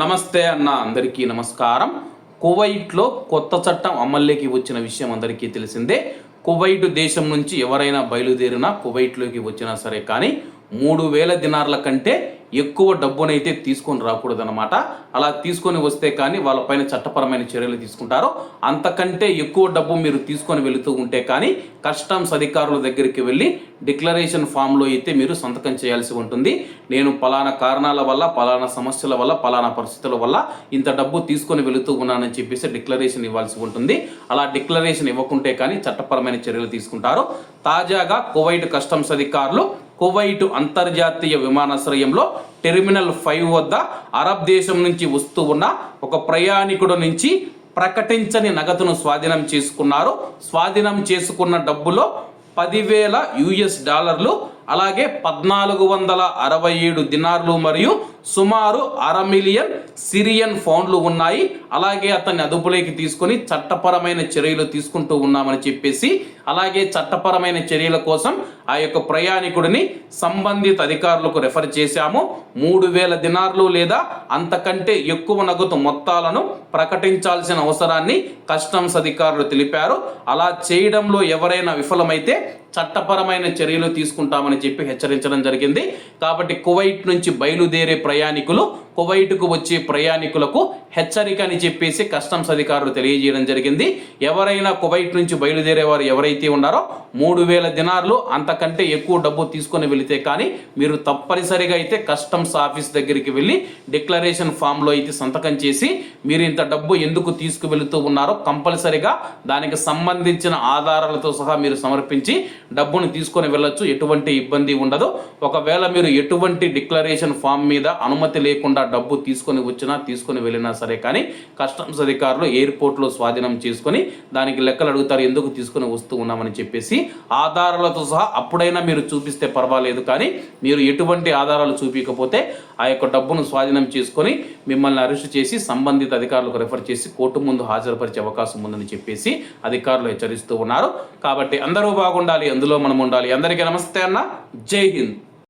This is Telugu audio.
నమస్తే అన్న అందరికీ నమస్కారం. కువైట్లో కొత్త చట్టం అమల్లోకి వచ్చిన విషయం అందరికీ తెలిసిందే. కువైట్ దేశం నుంచి ఎవరైనా బయలుదేరినా కువైట్లోకి వచ్చినా సరే కానీ మూడు వేల దినార్ల కంటే ఎక్కువ డబ్బునైతే తీసుకొని రాకూడదనమాట అలా తీసుకొని వస్తే కానీ వాళ్ళపైన చట్టపరమైన చర్యలు తీసుకుంటారు. అంతకంటే ఎక్కువ డబ్బు మీరు తీసుకొని వెళుతూ ఉంటే కానీ కస్టమ్స్ అధికారుల దగ్గరికి వెళ్ళి డిక్లరేషన్ ఫామ్లో అయితే మీరు సంతకం చేయాల్సి ఉంటుంది. నేను పలానా కారణాల వల్ల పలానా సమస్యల వల్ల పలానా పరిస్థితుల వల్ల ఇంత డబ్బు తీసుకొని వెళుతూ ఉన్నానని చెప్పేసి డిక్లరేషన్ ఇవ్వాల్సి ఉంటుంది. అలా డిక్లరేషన్ ఇవ్వకుంటే కానీ చట్టపరమైన చర్యలు తీసుకుంటారు. తాజాగా కువైట్ కస్టమ్స్ అధికారులు కువైట్ అంతర్జాతీయ విమానాశ్రయంలో టెర్మినల్ ఫైవ్ వద్ద అరబ్ దేశం నుంచి వస్తూ ఉన్న ఒక ప్రయాణికుడు నుంచి ప్రకటించని నగదును స్వాధీనం చేసుకున్నారు. స్వాధీనం చేసుకున్న డబ్బులో పదివేల యుఎస్ డాలర్లు అలాగే పద్నాలుగు వందల అరవై ఏడు దినార్లు మరియు సుమారు అర మిలియన్ సిరియన్ ఫౌండ్లు ఉన్నాయి. అలాగే అతన్ని అదుపులోకి తీసుకొని చట్టపరమైన చర్యలు తీసుకుంటూ ఉన్నామని చెప్పేసి అలాగే చట్టపరమైన చర్యల కోసం ఆ యొక్క ప్రయాణికుడిని సంబంధిత అధికారులకు రెఫర్ చేశాము. మూడు వేల దినార్లు లేదా అంతకంటే ఎక్కువ నగదు మొత్తాలను ప్రకటించాల్సిన అవసరాన్ని కస్టమ్స్ అధికారులు తెలిపారు. అలా చేయడంలో ఎవరైనా విఫలమైతే చట్టపరమైన చర్యలు తీసుకుంటామని చెప్పి హెచ్చరించడం జరిగింది. కాబట్టి కువైట్ నుంచి బయలుదేరే ప్రయాణికులు కువైట్కు వచ్చే ప్రయాణికులకు హెచ్చరిక అని చెప్పేసి కస్టమ్స్ అధికారులు తెలియజేయడం జరిగింది. ఎవరైనా కువైట్ నుంచి బయలుదేరే వారు ఎవరైతే ఉన్నారో మూడు వేల దినార్లు అంతకంటే ఎక్కువ డబ్బు తీసుకొని వెళితే కానీ మీరు తప్పనిసరిగా అయితే కస్టమ్స్ ఆఫీస్ దగ్గరికి వెళ్ళి డిక్లరేషన్ ఫామ్లో అయితే సంతకం చేసి మీరు ఇంత డబ్బు ఎందుకు తీసుకువెళుతూ ఉన్నారో కంపల్సరిగా దానికి సంబంధించిన ఆధారాలతో సహా మీరు సమర్పించి డబ్బును తీసుకొని వెళ్ళొచ్చు. ఎటువంటి ఇబ్బంది ఉండదు. ఒకవేళ మీరు ఎటువంటి డిక్లరేషన్ ఫామ్ మీద అనుమతి లేకుండా డబ్బు తీసుకొని వచ్చినా తీసుకొని వెళ్ళినా సరే కానీ కస్టమ్స్ అధికారులు ఎయిర్పోర్ట్లో స్వాధీనం చేసుకొని దానికి లెక్కలు అడుగుతారు ఎందుకు తీసుకొని వస్తూ ఉన్నామని చెప్పేసి ఆధారాలతో సహా అప్పుడైనా మీరు చూపిస్తే పర్వాలేదు కానీ మీరు ఎటువంటి ఆధారాలు చూపించకపోతే ఆ యొక్క డబ్బును స్వాధీనం చేసుకొని మిమ్మల్ని అరెస్ట్ చేసి సంబంధిత అధికారులకు రెఫర్ చేసి కోర్టు ముందు హాజరుపరిచే అవకాశం ఉందని చెప్పేసి అధికారులు హెచ్చరిస్తూ ఉన్నారు. కాబట్టి అందరూ బాగుండాలి అందులో మనం ఉండాలి. అందరికీ నమస్తే అన్న. జై హింద్.